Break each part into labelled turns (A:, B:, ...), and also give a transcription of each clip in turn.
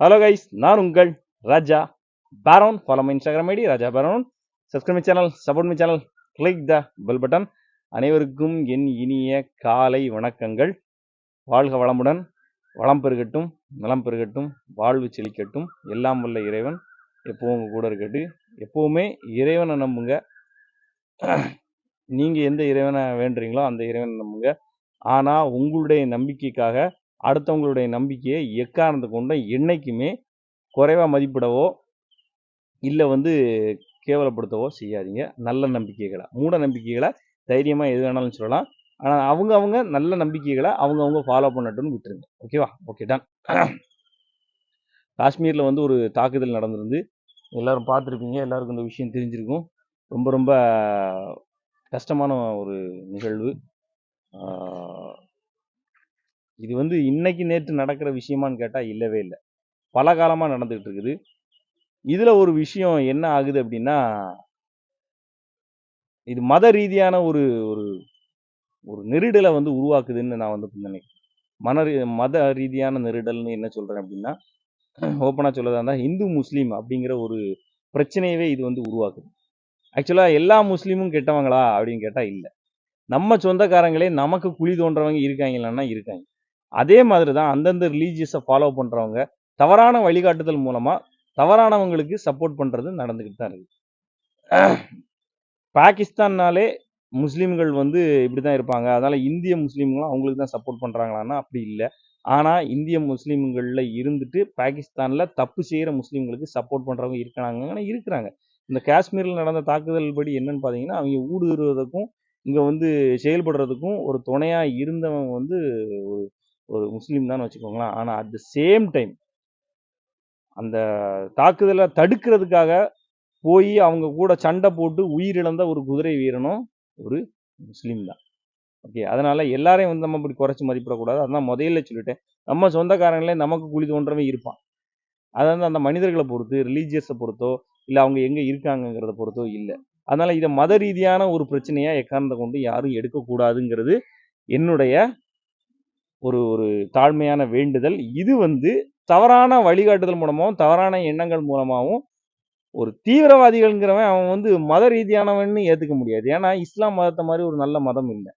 A: Hello guys நான் உங்கள் Raja Baron. Follow my Instagram ID Raja Baron. Subscribe my channel support my channel click the bell button அனைவருக்கும் என் இனிய காலை வணக்கங்கள். வாழ்க வளமுடன். வளம் பெருகட்டும் நலம் பெருகட்டும் வாழ்வு செழிக்கட்டும். எல்லாம் உள்ள இறைவன். எப்பவும் உங்கள் கூட இருக்கட்டு. எப்போவுமே இறைவனை நம்புங்க. நீங்கள் எந்த இறைவனை வேண்டுறீங்களோ அந்த இறைவனை நம்புங்க. ஆனால் உங்களுடைய நம்பிக்கைக்காக அடுத்தவங்களுடைய நம்பிக்கையை எக்காரணத்தை கொண்டும் என்றைக்குமே குறைவாக மதிப்பிடவோ இல்லை வந்து கேவலப்படுத்தவோ செய்யாதீங்க. நல்ல நம்பிக்கைகளை. மூட நம்பிக்கைகளை தைரியமாக எது வேணாலும் சொல்லலாம். ஆனால் அவங்க அவங்க நல்ல நம்பிக்கைகளை அவங்க அவங்க ஃபாலோ பண்ணட்டும்னு விட்டுருங்க. ஓகேவா ஓகே டன் காஷ்மீரில் வந்து ஒரு தாக்குதல் நடந்திருந்து எல்லோரும் பார்த்துருப்பீங்க. எல்லாருக்கும் இந்த விஷயம் தெரிஞ்சிருக்கும். ரொம்ப ரொம்ப கஷ்டமான ஒரு நிகழ்வு. இது வந்து இன்னைக்கு நேற்று நடக்கிற விஷயமான்னு கேட்டால் இல்லவே இல்லை. பல காலமாக நடந்துகிட்டு இருக்குது. இதில் ஒரு விஷயம் என்ன ஆகுது அப்படின்னா இது மத ரீதியான ஒரு ஒரு ஒரு நெருடலை வந்து உருவாக்குதுன்னு நான் வந்து நினைக்கிறேன். மன ரீ- மத ரீதியான நெருடல்னு என்ன சொல்கிறேன் அப்படின்னா ஓப்பனாக சொல்லதா இருந்தால் இந்து முஸ்லீம் அப்படிங்கிற ஒரு பிரச்சனையவே இது வந்து உருவாக்குது. ஆக்சுவலாக எல்லா முஸ்லீமும் கெட்டவங்களா அப்படின்னு கேட்டால் இல்லை. நம்ம சொந்தக்காரங்களே நமக்கு குழி தோன்றவங்க இருக்காங்களான்னா இருக்காங்க. அதே மாதிரி தான் அந்தந்த ரிலீஜியஸை ஃபாலோ பண்ணுறவங்க தவறான வழிகாட்டுதல் மூலமாக தவறானவங்களுக்கு சப்போர்ட் பண்ணுறது நடந்துக்கிட்டு தான் இருக்குது பாகிஸ்தான்னாலே முஸ்லீம்கள் வந்து இப்படி தான் இருப்பாங்க. அதனால் இந்திய முஸ்லீம்களும் அவங்களுக்கு தான் சப்போர்ட் பண்ணுறாங்களான்னா அப்படி இல்லை. ஆனால் இந்திய முஸ்லீம்களில் இருந்துட்டு பாகிஸ்தானில் தப்பு செய்கிற முஸ்லீம்களுக்கு சப்போர்ட் பண்ணுறவங்க இருக்கிறாங்கன்னா இருக்கிறாங்க. இந்த காஷ்மீரில் நடந்த தாக்குதல் படி என்னன்னு பார்த்தீங்கன்னா அவங்க ஊடுருவதற்கும் இங்கே வந்து செயல்படுறதுக்கும் ஒரு துணையாக இருந்தவன் வந்து ஒரு ஒரு முஸ்லீம் தான் வச்சுக்கோங்களேன். ஆனால் அட் த சேம் டைம் அந்த தாக்குதலை தடுக்கிறதுக்காக போய் அவங்க கூட சண்டை போட்டு உயிரிழந்த ஒரு குதிரை வீரனும் ஒரு முஸ்லீம் தான். ஓகே அதனால் எல்லாரையும் வந்து நம்ம இப்படி குறைச்சி மதிப்பிடக்கூடாது. அதான் முதல்ல சொல்லிட்டேன். நம்ம சொந்தக்காரங்களே நமக்கு குழி தோன்றவன் இருப்பான். அது வந்து அந்த மனிதர்களை பொறுத்து ரிலீஜியஸை பொறுத்தோ இல்லை அவங்க எங்கே இருக்காங்கங்கிறத பொறுத்தோ இல்லை. அதனால் இதை மத ரீதியான ஒரு பிரச்சனையாக எக்காரணத்தை கொண்டு யாரும் எடுக்கக்கூடாதுங்கிறது என்னுடைய ஒரு ஒரு தாழ்மையான வேண்டுதல். இது வந்து தவறான வழிகாட்டுதல் மூலமாகவும் தவறான எண்ணங்கள் மூலமாகவும் ஒரு தீவிரவாதிகள்ங்கிறவன் அவன் வந்து மத ரீதியானவன்னு ஏற்றுக்க முடியாது. ஏன்னா இஸ்லாம் மதத்தை மாதிரி ஒரு நல்ல மதம் இல்லை.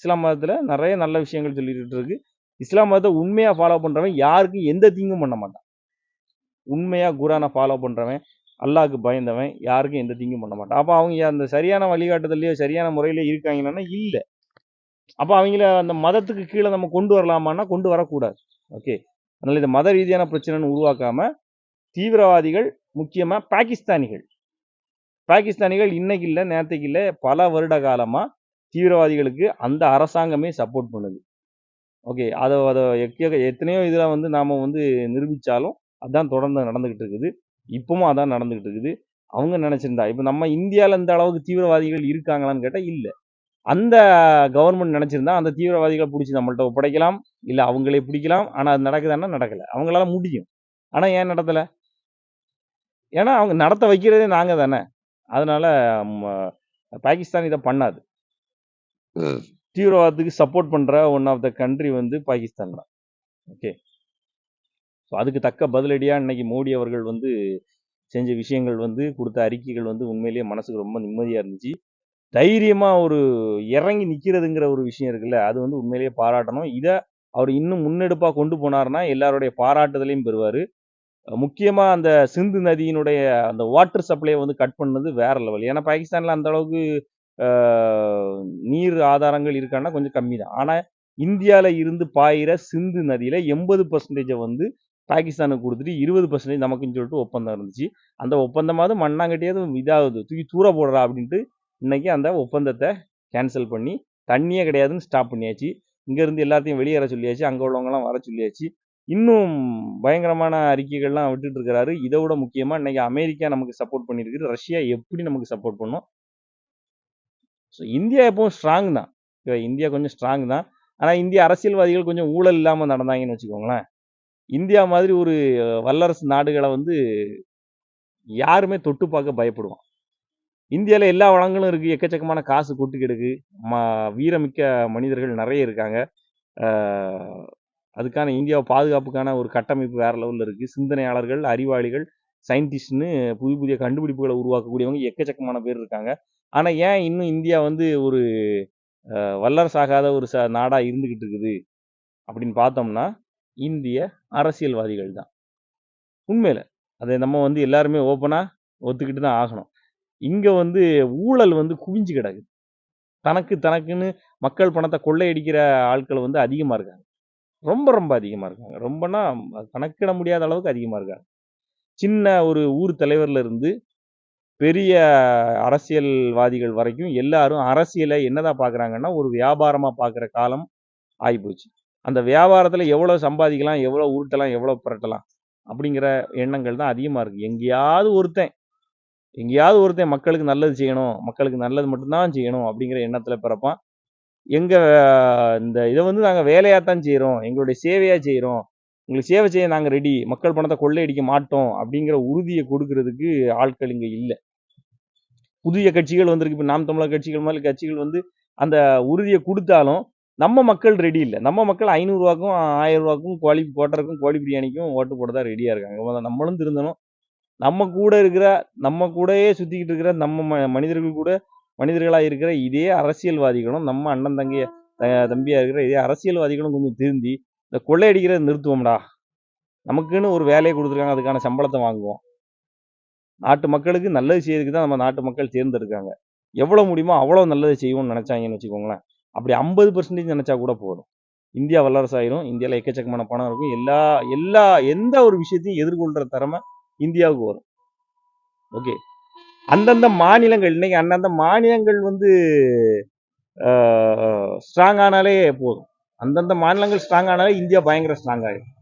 A: இஸ்லாம் மதத்தில் நிறைய நல்ல விஷயங்கள் சொல்லிட்டு இருக்கு. இஸ்லாம் மதத்தை உண்மையாக ஃபாலோ பண்ணுறவன் யாருக்கும் எந்த தீங்கும் பண்ண மாட்டான். உண்மையாக குரானை ஃபாலோ பண்ணுறவன் அல்லாவுக்கு பயந்தவன் யாருக்கும் எந்த தீங்கும் பண்ண மாட்டான். அப்போ அவங்க அந்த சரியான வழிகாட்டுதல்லையோ சரியான முறையில இருக்காங்கன்னா இல்லை. அப்போ அவங்கள அந்த மதத்துக்கு கீழே நம்ம கொண்டு வரலாமான்னா கொண்டு வரக்கூடாது. ஓகே அதனால் இந்த மத ரீதியான பிரச்சனைன்னு உருவாக்காம தீவிரவாதிகள் முக்கியமாக பாகிஸ்தானிகள். பாகிஸ்தானிகள் இன்னைக்கு இல்லை நேரத்துக்கு இல்லை பல வருட காலமாக தீவிரவாதிகளுக்கு அந்த அரசாங்கமே சப்போர்ட் பண்ணுது. ஓகே அதை அதை எக்க- எத்தனையோ இதில் வந்து நாம் வந்து நிரூபிச்சாலும் அதான் தொடர்ந்து நடந்துக்கிட்டு இருக்குது. இப்பவும் அதான் நடந்துக்கிட்டு இருக்குது. அவங்க நினச்சிருந்தா இப்போ நம்ம இந்தியாவில் இந்த அளவுக்கு தீவிரவாதிகள் இருக்காங்களான்னு கேட்டால் இல்லை. அந்த கவர்மெண்ட் நினைச்சிருந்தா அந்த தீவிரவாதிகளை பிடிச்சி நம்மள்ட்ட ஒப்படைக்கலாம். இல்லை அவங்களே பிடிக்கலாம். ஆனால் அது நடக்குதான்னா நடக்கலை. அவங்களால முடியும். ஆனால் ஏன் நடத்தலை? ஏன்னா அவங்க நடத்த வைக்கிறதே நாங்க தானே. அதனால பாகிஸ்தான் இதை பண்ணாது. தீவிரவாதத்துக்கு சப்போர்ட் பண்ற ஒன் ஆஃப் த கண்ட்ரி வந்து பாகிஸ்தான் தான். ஓகே ஸோ அதுக்கு தக்க பதிலடியா இன்னைக்கு மோடி அவர்கள் வந்து செஞ்ச விஷயங்கள் வந்து கொடுத்த அறிக்கைகள் வந்து உண்மையிலேயே மனசுக்கு ரொம்ப நிம்மதியா இருந்துச்சு. தைரியமாக ஒரு இறங்கி நிற்கிறதுங்கிற ஒரு விஷயம் இருக்குல்ல அது வந்து உண்மையிலேயே பாராட்டணும். இதை அவர் இன்னும் முன்னெடுப்பாக கொண்டு போனாருன்னா எல்லாருடைய பாராட்டுதலையும் பெறுவார். முக்கியமாக அந்த சிந்து நதியினுடைய அந்த வாட்டர் சப்ளையை வந்து கட் பண்ணது வேற லெவல் ஏன்னா பாகிஸ்தானில் அந்த அளவுக்கு நீர் ஆதாரங்கள் இருக்கான்னா கொஞ்சம் கம்மி தான். ஆனால் இந்தியாவில் இருந்து பாயிற சிந்து நதியில் எண்பது பர்சன்டேஜை வந்து பாகிஸ்தானுக்கு கொடுத்துட்டு இருபது பர்சன்டேஜ் நமக்குன்னு சொல்லிட்டு ஒப்பந்தம் இருந்துச்சு. அந்த ஒப்பந்தமாவது மண்ணாங்கட்டியாவது இதாகுது தூக்கி தூர போடுறா அப்படின்ட்டு இன்றைக்கி அந்த ஒப்பந்தத்தை கேன்சல் பண்ணி தண்ணியே கிடையாதுன்னு ஸ்டாப் பண்ணியாச்சு. இங்கேருந்து எல்லாத்தையும் வெளியேற சொல்லியாச்சு அங்கே உள்ளவங்கலாம் வர சொல்லியாச்சு. இன்னும் பயங்கரமான அறிக்கைகள்லாம் விட்டுட்டு இருக்கிறாரு. இதை விட முக்கியமாக இன்னைக்கு அமெரிக்கா நமக்கு சப்போர்ட் பண்ணிருக்கு ரஷ்யா எப்படி நமக்கு சப்போர்ட் பண்ணும்? ஸோ இந்தியா எப்பவும் ஸ்ட்ராங் தான். இந்தியா கொஞ்சம் ஸ்ட்ராங் தான். ஆனால் இந்திய அரசியல்வாதிகள் கொஞ்சம் ஊழல் இல்லாமல் நடந்தாங்கன்னு வச்சுக்கோங்களேன். இந்தியா மாதிரி ஒரு வல்லரசு நாடுகளை வந்து யாருமே தொட்டு பார்க்க பயப்படுவான். இந்தியாவில் எல்லா வளங்களும் இருக்குது எக்கச்சக்கமான காசு கொட்டு கிடக்கு. ம வீரமிக்க மனிதர்கள் நிறைய இருக்காங்க. அதுக்கான இந்தியா பாதுகாப்புக்கான ஒரு கட்டமைப்பு வேறு லெவலில் இருக்குது சிந்தனையாளர்கள் அறிவாளிகள் சயின்டிஸ்ட்னு புதிய புதிய கண்டுபிடிப்புகளை உருவாக்கக்கூடியவங்க எக்கச்சக்கமான பேர் இருக்காங்க. ஆனால் ஏன் இன்னும் இந்தியா வந்து ஒரு வல்லரசாகாத ஒரு ச நாடாக இருந்துக்கிட்டு இருக்குது? அப்படின்னு பார்த்தோம்னா இந்திய அரசியல்வாதிகள் தான். உண்மையில். அதை நம்ம வந்து எல்லாருமே ஓப்பனாக ஒத்துக்கிட்டு தான் ஆகணும். இங்கே வந்து ஊழல் வந்து குவிஞ்சு கிடக்குது. தனக்கு தனக்குன்னு மக்கள் பணத்தை கொள்ளையடிக்கிற ஆட்கள் வந்து அதிகமாக இருக்காங்க. ரொம்ப ரொம்ப அதிகமாக இருக்காங்க. ரொம்பனா கணக்கிட முடியாத அளவுக்கு அதிகமாக இருக்காங்க. சின்ன ஒரு ஊர் தலைவர்ல இருந்து பெரிய அரசியல்வாதிகள் வரைக்கும் எல்லாரும் அரசியலை என்னதான் பார்க்கறாங்கன்னா ஒரு வியாபாரமாக பார்க்குற காலம் ஆகிப்போச்சு அந்த வியாபாரத்தில் எவ்வளோ சம்பாதிக்கலாம் எவ்வளோ உருட்டலாம் எவ்வளோ புரட்டலாம் அப்படிங்கிற எண்ணங்கள் தான் அதிகமாக இருக்குது எங்கேயாவது ஒருத்தன் எங்கேயாவது ஒருத்தன் மக்களுக்கு நல்லது செய்யணும் மக்களுக்கு நல்லது மட்டும்தான் செய்யணும் அப்படிங்கிற எண்ணத்தில் பிறப்பான். எங்கள் இந்த இதை வந்து நாங்கள் வேலையாக தான் செய்கிறோம் எங்களுடைய சேவையாக செய்கிறோம் உங்களுக்கு சேவை செய்ய நாங்கள் ரெடி மக்கள் பணத்தை கொள்ளையடிக்க மாட்டோம் அப்படிங்கிற உறுதியை கொடுக்கறதுக்கு ஆட்கள் இங்கே இல்லை. புதிய கட்சிகள் வந்திருக்கு. இப்போ நாம் தமிழர் கட்சிகள் மாதிரி கட்சிகள் வந்து அந்த உறுதியை கொடுத்தாலும் நம்ம மக்கள் ரெடி இல்லை. நம்ம மக்கள் ஐநூறுரூவாக்கும் ஆயிரம் ரூபாக்கும் கோழி போட்டருக்கும் கோழி பிரியாணிக்கும் ஓட்டு போட தான் ரெடியாக இருக்காங்க. நம்மளும் திருந்தணும். நம்ம கூட இருக்கிற நம்ம கூடயே சுற்றிக்கிட்டு இருக்கிற நம்ம ம- மனிதர்கள் கூட மனிதர்களா இருக்கிற இதே அரசியல்வாதிகளும் நம்ம அண்ணன் தங்கைய தம்பியாக தம்பியா இருக்கிற இதே அரசியல்வாதிகளும் கொஞ்சம் திருந்தி இந்த கொள்ளையடிக்கிறத நிறுத்துவோம்டா. நமக்குன்னு ஒரு வேலையை கொடுத்துருக்காங்க அதுக்கான சம்பளத்தை வாங்குவோம். நாட்டு மக்களுக்கு நல்லது செய்யறதுக்கு தான் நம்ம நாட்டு மக்கள் தேர்ந்தெடுக்காங்க. எவ்வளவு முடியுமோ அவ்வளவு நல்லது செய்வோம்னு நினைச்சாங்கன்னு வச்சுக்கோங்களேன். அப்படி ஐம்பது பர்சன்டேஜ் நினைச்சா கூட போதும். இந்தியா வல்லரசாயிரும் இந்தியாவில் எக்கச்சக்கமான பணம் இருக்கும். எல்லா எல்லா எந்த ஒரு விஷயத்தையும் எதிர்கொள்கிற திறமை இந்தியாவுக்கு வரும். ஓகே அந்தந்த மாநிலங்கள் இன்னைக்கு அந்தந்த மாநிலங்கள் வந்து ஸ்ட்ராங் ஆனாலே போதும். அந்தந்த மாநிலங்கள் ஸ்ட்ராங் ஆனாலே இந்தியா பயங்கர ஸ்ட்ராங் ஆகிடும்